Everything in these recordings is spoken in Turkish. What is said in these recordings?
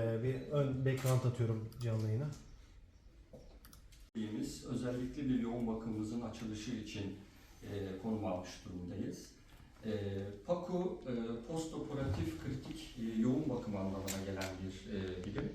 Ee, bir ön background atıyorum canlı yayına. Özellikle bir yoğun bakımımızın açılışı için e, konum almış durumdayız. E, PAKU e, postoperatif kritik e, yoğun bakım anlamına gelen bir e, bilim.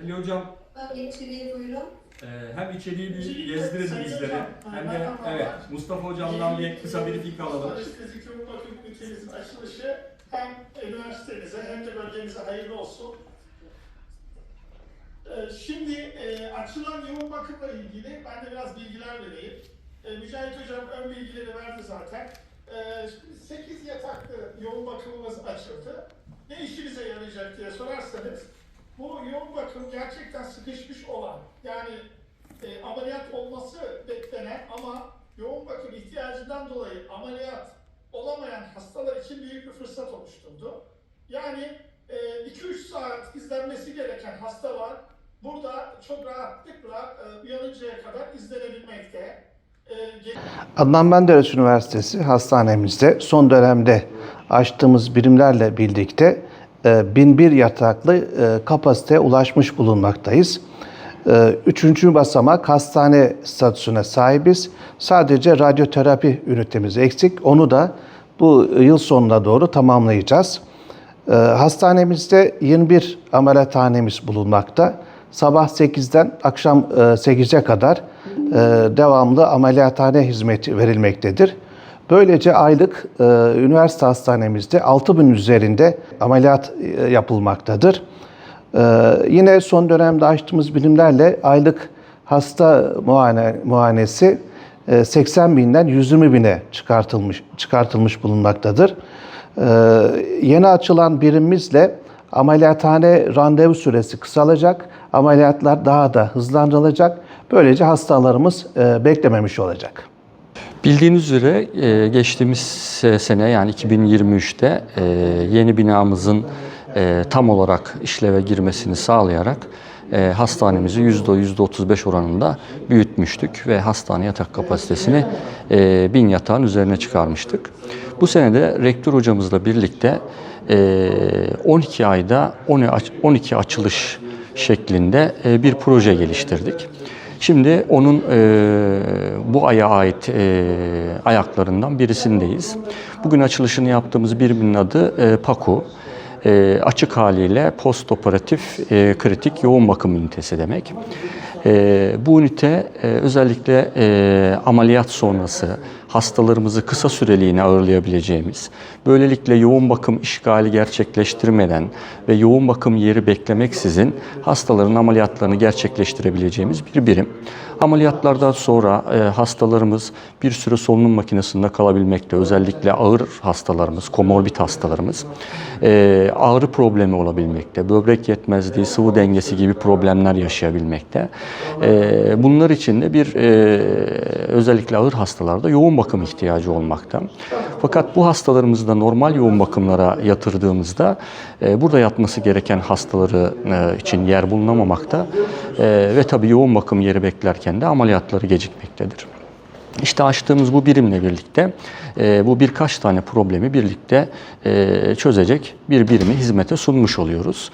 Ali Hocam, Bak içeriye buyurun. E, hem içeriği bir İçeriği gezdirelim bizlere hem de evet Mustafa Hocam'dan bir kısa bir fikir alalım. Yoğun Bakım Ünitenizin açılışı hem üniversitenize hem de bölgemize hayırlı olsun. Ee, Şimdi e, açılan yoğun bakımla ilgili ben de biraz bilgiler vereyim. E, Mücahit Hocam ön bilgileri verdi zaten. E, şimdi 8 yataklı yoğun bakımımız açıldı. Ne işimize yarayacak diye sorarsanız bu yoğun bakım gerçekten sıkışmış olan yani e, ameliyat olması beklenen ama yoğun bakım ihtiyacından dolayı ameliyat olamayan hastalar için büyük bir fırsat oluşturdu. Yani e, 2-3 saat izlenmesi gereken hasta var. Burada çok rahatlıkla e, uyanıncaya kadar izlenebilmekte. E, Adnan Menderes Üniversitesi hastanemizde son dönemde açtığımız birimlerle birlikte e, 1001 yataklı e, kapasiteye ulaşmış bulunmaktayız. E, Üçüncü basamak hastane statüsüne sahibiz. Sadece radyoterapi ünitemiz eksik. Onu da bu yıl sonuna doğru tamamlayacağız. Hastanemizde 21 ameliyathanemiz bulunmakta. Sabah 8'den akşam e, 8'e kadar e, devamlı ameliyathane hizmeti verilmektedir. Böylece aylık e, üniversite hastanemizde 6000 üzerinde ameliyat e, yapılmaktadır. Ee, Yine son dönemde açtığımız birimlerle aylık hasta muayene, muayenesi e, 80 binden 120 bine çıkartılmış çıkartılmış bulunmaktadır. Ee, Yeni açılan birimimizle ameliyathane randevu süresi kısalacak, ameliyatlar daha da hızlandırılacak. Böylece hastalarımız e, beklememiş olacak. Bildiğiniz üzere e, geçtiğimiz se- sene yani 2023'te e, yeni binamızın e, tam olarak işleve girmesini sağlayarak hastanemizi %10, %35 oranında büyütmüştük ve hastane yatak kapasitesini e, 1000 yatağın üzerine çıkarmıştık. Bu sene de rektör hocamızla birlikte e, 12 ayda 12 açılış şeklinde bir proje geliştirdik. Şimdi onun e, bu aya ait e, ayaklarından birisindeyiz. Bugün açılışını yaptığımız birimin adı e, PAKU. E, açık haliyle postoperatif e, kritik yoğun bakım ünitesi demek. E, bu ünite e, özellikle e, ameliyat sonrası hastalarımızı kısa süreliğine ağırlayabileceğimiz, böylelikle yoğun bakım işgali gerçekleştirmeden ve yoğun bakım yeri beklemeksizin hastaların ameliyatlarını gerçekleştirebileceğimiz bir birim. Ameliyatlardan sonra e, hastalarımız bir süre solunum makinesinde kalabilmekte. Özellikle ağır hastalarımız, komorbid hastalarımız e, ağrı problemi olabilmekte. Böbrek yetmezliği, sıvı dengesi gibi problemler yaşayabilmekte. E, bunlar için de bir e, özellikle ağır hastalarda yoğun bakım ihtiyacı olmakta. Fakat bu hastalarımızı da normal yoğun bakımlara yatırdığımızda e, burada yatması gereken hastaları e, için yer bulunamamakta e, ve tabii yoğun bakım yeri beklerken de ameliyatları gecikmektedir. İşte açtığımız bu birimle birlikte e, bu birkaç tane problemi birlikte e, çözecek bir birimi hizmete sunmuş oluyoruz.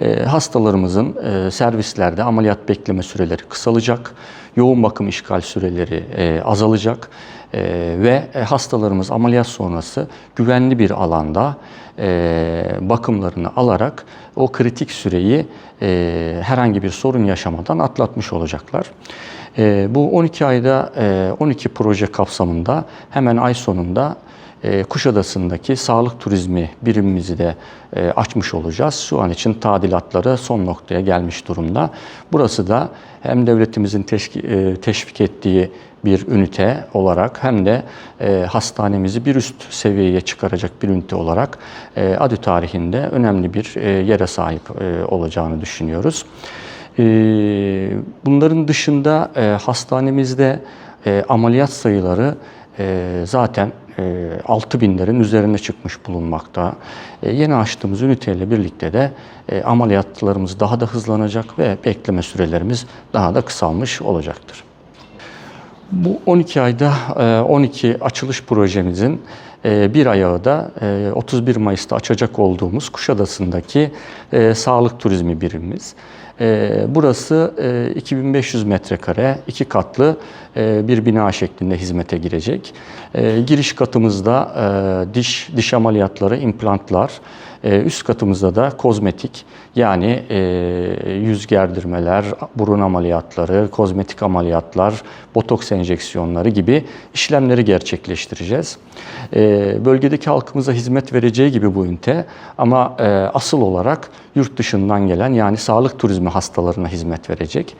E, hastalarımızın servislerde ameliyat bekleme süreleri kısalacak, yoğun bakım işgal süreleri azalacak ve hastalarımız ameliyat sonrası güvenli bir alanda bakımlarını alarak o kritik süreyi herhangi bir sorun yaşamadan atlatmış olacaklar. E, bu 12 ayda e, 12 proje kapsamında hemen ay sonunda e, Kuşadası'ndaki sağlık turizmi birimimizi de e, açmış olacağız. Şu an için tadilatları son noktaya gelmiş durumda. Burası da hem devletimizin e, teşvik ettiği bir ünite olarak hem de e, hastanemizi bir üst seviyeye çıkaracak bir ünite olarak e, adü tarihinde önemli bir e, yere sahip e, olacağını düşünüyoruz. E, bunların dışında e, hastanemizde e, ameliyat sayıları e, zaten e, 6 binlerin üzerine çıkmış bulunmakta. Yeni açtığımız üniteyle birlikte de ameliyatlarımız daha da hızlanacak ve bekleme sürelerimiz daha da kısalmış olacaktır. Bu 12 ayda e, 12 açılış projemizin bir ayağı da e, 31 Mayıs'ta açacak olduğumuz Kuşadası'ndaki sağlık turizmi birimimiz. E, Burası e, 2500 metrekare, iki katlı e, bir bina şeklinde hizmete girecek. E, Giriş katımızda e, diş diş ameliyatları, implantlar, e, üst katımızda da kozmetik yani e, yüz gerdirmeler, burun ameliyatları, kozmetik ameliyatlar, botoks enjeksiyonları gibi işlemleri gerçekleştireceğiz. E, bölgedeki halkımıza hizmet vereceği gibi bu ünite ama e, asıl olarak yurt dışından gelen yani sağlık turizmi hastalarına hizmet verecek.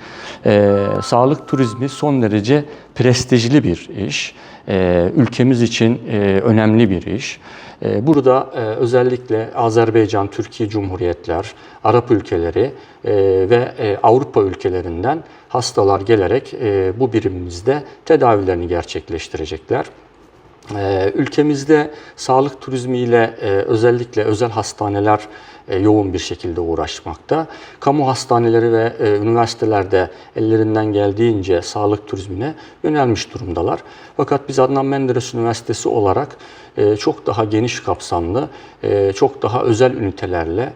E, sağlık turizmi son derece prestijli bir iş. E, ülkemiz için e, önemli bir iş. E, Burada e, özellikle Azerbaycan, Türkiye Cumhuriyetler, Arap ülkeleri e, ve Avrupa ülkelerinden hastalar gelerek bu birimimizde tedavilerini gerçekleştirecekler. Ee, Ülkemizde sağlık turizmiyle e, özellikle özel hastaneler e, yoğun bir şekilde uğraşmakta. Kamu hastaneleri ve e, üniversitelerde ellerinden geldiğince sağlık turizmine yönelmiş durumdalar. Fakat biz Adnan Menderes Üniversitesi olarak çok daha geniş kapsamlı, çok daha özel ünitelerle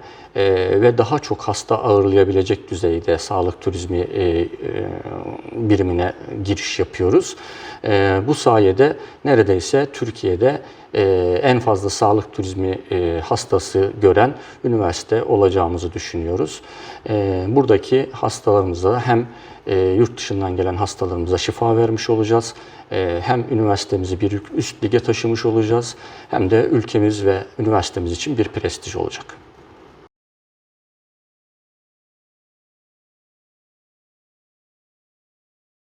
ve daha çok hasta ağırlayabilecek düzeyde sağlık turizmi birimine giriş yapıyoruz. Bu sayede neredeyse Türkiye'de e, en fazla sağlık turizmi e, hastası gören üniversite olacağımızı düşünüyoruz. E, buradaki hastalarımıza hem e, yurt dışından gelen hastalarımıza şifa vermiş olacağız. E, hem üniversitemizi bir üst lige taşımış olacağız hem de ülkemiz ve üniversitemiz için bir prestij olacak.